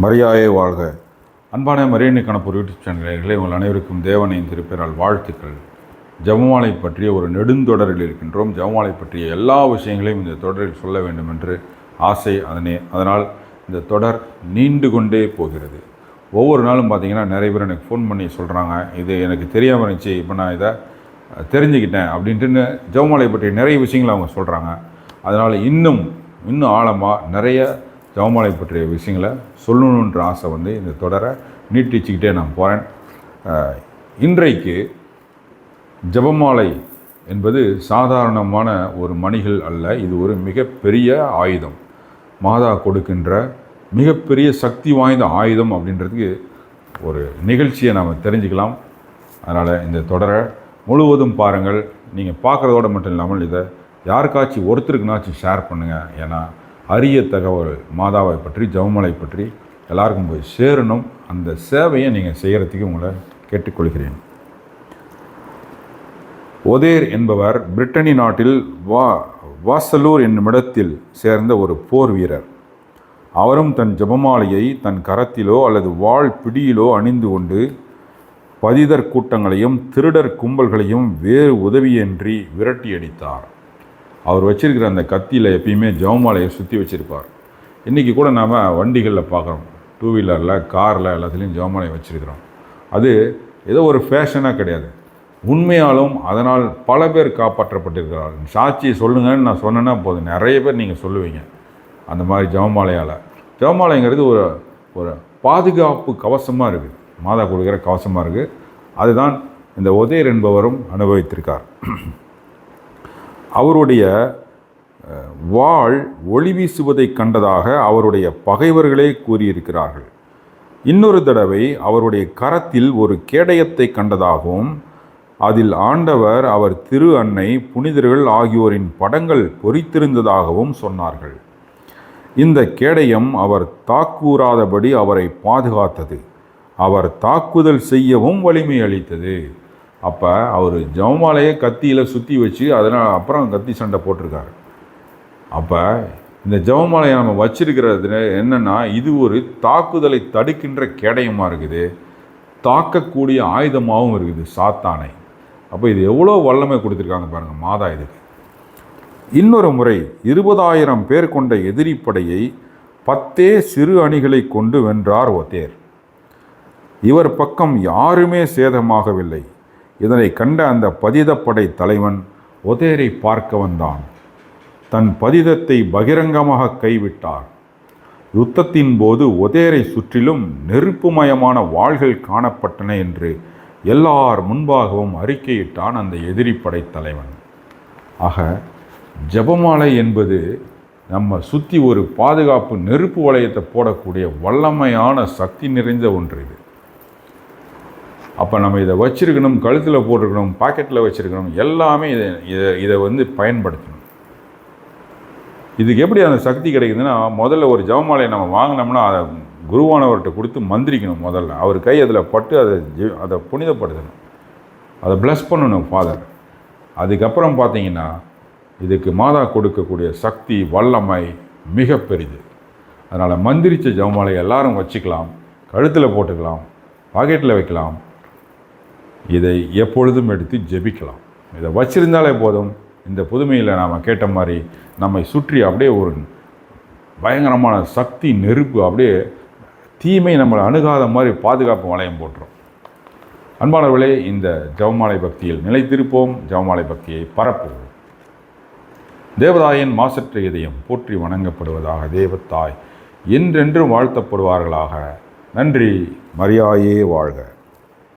மரியாயே வாழ்க. அன்பான மரியணி கணப்பூர் யூடியூப் சேனல்களே உங்கள் அனைவருக்கும் தேவனையின் திருப்பெறால் வாழ்த்துக்கள். ஜெபமாலை பற்றிய ஒரு நெடுந்தொடரில் இருக்கின்றோம். ஜெபமாலை பற்றிய எல்லா விஷயங்களையும் இந்த தொடரில் சொல்ல வேண்டும் என்று ஆசை அதனே அதனால் இந்த தொடர் நீண்டு கொண்டே போகிறது. ஒவ்வொரு நாளும் பார்த்தீங்கன்னா நிறைய பேர் எனக்கு ஃபோன் பண்ணி சொல்கிறாங்க இது எனக்கு தெரியாமல் இருந்துச்சு இப்போ நான் இதை தெரிஞ்சுக்கிட்டேன் அப்படின்ட்டு ஜெவமாலை பற்றிய நிறைய விஷயங்களை அவங்க சொல்கிறாங்க அதனால் இன்னும் இன்னும் ஆழமாக நிறைய ஜெபமாலை பற்றிய விஷயங்களை சொல்லணுன்ற ஆசை வந்து இந்த தொடரை நீட்டிச்சுக்கிட்டே நான் போகிறேன் இன்றைக்கு ஜெபமாலை என்பது சாதாரணமான ஒரு மணிகள் அல்ல இது ஒரு மிகப்பெரிய ஆயுதம். மாதா கொடுக்கின்ற மிகப்பெரிய சக்தி வாய்ந்த ஆயுதம் அப்படின்றதுக்கு ஒரு நிகழ்ச்சியை நாம் தெரிஞ்சுக்கலாம். அதனால் இந்த தொடரை முழுவதும் பாருங்கள். நீங்கள் பார்க்குறதோட மட்டும் இல்லாமல் இதை யாருக்காச்சும் ஒருத்தருக்குனாச்சும் ஷேர் பண்ணுங்கள் ஏன்னா அரிய தகவல் மாதாவை பற்றி ஜவுமலை பற்றி எல்லாருக்கும் போய் சேரணும். அந்த சேவையை நீங்கள் செய்கிறதுக்கு உங்களை கேட்டுக்கொள்கிறேன். ஒதேர் என்பவர் பிரிட்டனி நாட்டில் வா வாசலூர் என்னுமிடத்தில் சேர்ந்த ஒரு போர் வீரர். அவரும் தன் ஜெபமாலையை தன் கரத்திலோ அல்லது வாள் பிடியிலோ அணிந்து கொண்டு பதிதர் கூட்டங்களையும் திருடர் கும்பல்களையும் வேறு உதவியின்றி விரட்டியடித்தார். அவர் வச்சிருக்கிற அந்த கத்தியில் எப்பயுமே ஜவமாலையை சுற்றி வச்சுருப்பார். இன்றைக்கி கூட நாம் வண்டிகளில் பார்க்குறோம். டூ வீலரில் காரில் எல்லாத்துலேயும் ஜெபமாலையை வச்சுருக்கிறோம். அது ஏதோ ஒரு ஃபேஷனாக கிடையாது. உண்மையாலும் அதனால் பல பேர் காப்பாற்றப்பட்டிருக்கிறார்கள். சாட்சியை சொல்லுங்கன்னு நான் சொன்னேன்னா போதும். நிறைய பேர் நீங்கள் சொல்லுவீங்க. அந்த மாதிரி ஜெபமாலையால் ஜவமாலைங்கிறது ஒரு ஒரு பாதுகாப்பு கவசமாக இருக்குது மாதா கொடுக்குற கவசமாக இருக்குது அதுதான் இந்த உதயர் என்பவரும் அனுபவித்திருக்கார். அவருடைய வாழ் ஒளி வீசுவதை கண்டதாக அவருடைய பகைவர்களே கூறியிருக்கிறார்கள். இன்னொரு தடவை அவருடைய கரத்தில் ஒரு கேடயத்தை கண்டதாகவும் அதில் ஆண்டவர் அவர் திரு அன்னை புனிதர்கள் ஆகியோரின் படங்கள் பொறித்திருந்ததாகவும் சொன்னார்கள். இந்த கேடயம் அவர் தாக்கூறாதபடி அவரை பாதுகாத்தது. அவர் தாக்குதல் செய்யவும் வலிமை அளித்தது. அப்போ அவர் ஜவமாலையை கத்தியில் சுற்றி வச்சு அதனால் அப்புறம் கத்தி சண்டை போட்டிருக்காரு. அப்போ இந்த ஜவமாலையை நம்ம வச்சிருக்கிறது என்னென்னா இது ஒரு தாக்குதலை தடுக்கின்ற கேடயமாக இருக்குது. தாக்கக்கூடிய ஆயுதமாகவும் இருக்குது சாத்தானை. அப்போ இது எவ்வளோ வல்லமை கொடுத்துருக்காங்க பாருங்கள் மாதா இதுக்கு. இன்னொரு முறை இருபதாயிரம் பேர் கொண்ட எதிரிப்படையை பத்தே சிறு அணிகளை கொண்டு வென்றார் ஒத்தேர். இவர் பக்கம் யாருமே சேதமாகவில்லை. இதனை கண்ட அந்த பதிதப்படை தலைவன் ஒதேரை பார்க்க வந்தான் தன் பதிதத்தை பகிரங்கமாக கைவிட்டார் யுத்தத்தின் போது ஒதேரை சுற்றிலும் நெருப்புமயமான வாள்கள் காணப்பட்டன என்று எல்லார் முன்பாகவும் அறிக்கையிட்டான் அந்த எதிரிப்படை தலைவன். ஆக ஜெபமாலை என்பது நம்ம சுற்றி ஒரு பாதுகாப்பு நெருப்பு வளையத்தை போடக்கூடிய வல்லமையான சக்தி நிறைந்த ஒன்று இது. அப்போ நம்ம இதை வச்சிருக்கணும் கழுத்தில் போட்டிருக்கணும் பாக்கெட்டில் வச்சுருக்கணும் எல்லாமே இதை இதை இதை வந்து பயன்படுத்தணும். இதுக்கு எப்படி அந்த சக்தி கிடைக்குதுன்னா முதல்ல ஒரு ஜெபமாலையை நம்ம வாங்கினோம்னா அதை குருவானவர்கிட்ட கொடுத்து மந்திரிக்கணும் முதல்ல. அவர் கை அதில் பட்டு அதை ஜெ- அதை புனிதப்படுத்தணும். அதை ப்ளஸ் பண்ணணும் ஃபாதர் அதுக்கப்புறம் பார்த்தீங்கன்னா இதுக்கு மாதா கொடுக்கக்கூடிய சக்தி வல்லமை மிக பெரிது. அதனால் மந்திரிச்ச ஜவமாலை எல்லாரும் வச்சுக்கலாம். கழுத்தில் போட்டுக்கலாம். பாக்கெட்டில் வைக்கலாம். இதை எப்பொழுதும் எடுத்து ஜெபிக்கலாம். இதை வச்சிருந்தாலே போதும். இந்த புதுமையில் நாம் கேட்ட மாதிரி நம்மை சுற்றி அப்படியே ஒரு பயங்கரமான சக்தி நெருப்பு அப்படியே தீமை நம்மளை அணுகாத மாதிரி பாதுகாப்பு வளையம் போட்டுரும். அன்பானவர்களே இந்த ஜெபமாலை பக்தியில் நிலைத்திருப்போம். ஜெபமாலை பக்தியை பரப்புவோம். தேவதாயின் மாசற்ற இதயம் போற்றி வணங்கப்படுவதாக தேவத்தாய் என்றென்றும் வாழ்த்தப்படுவார்களாக. நன்றி. மரியாயே வாழ்க.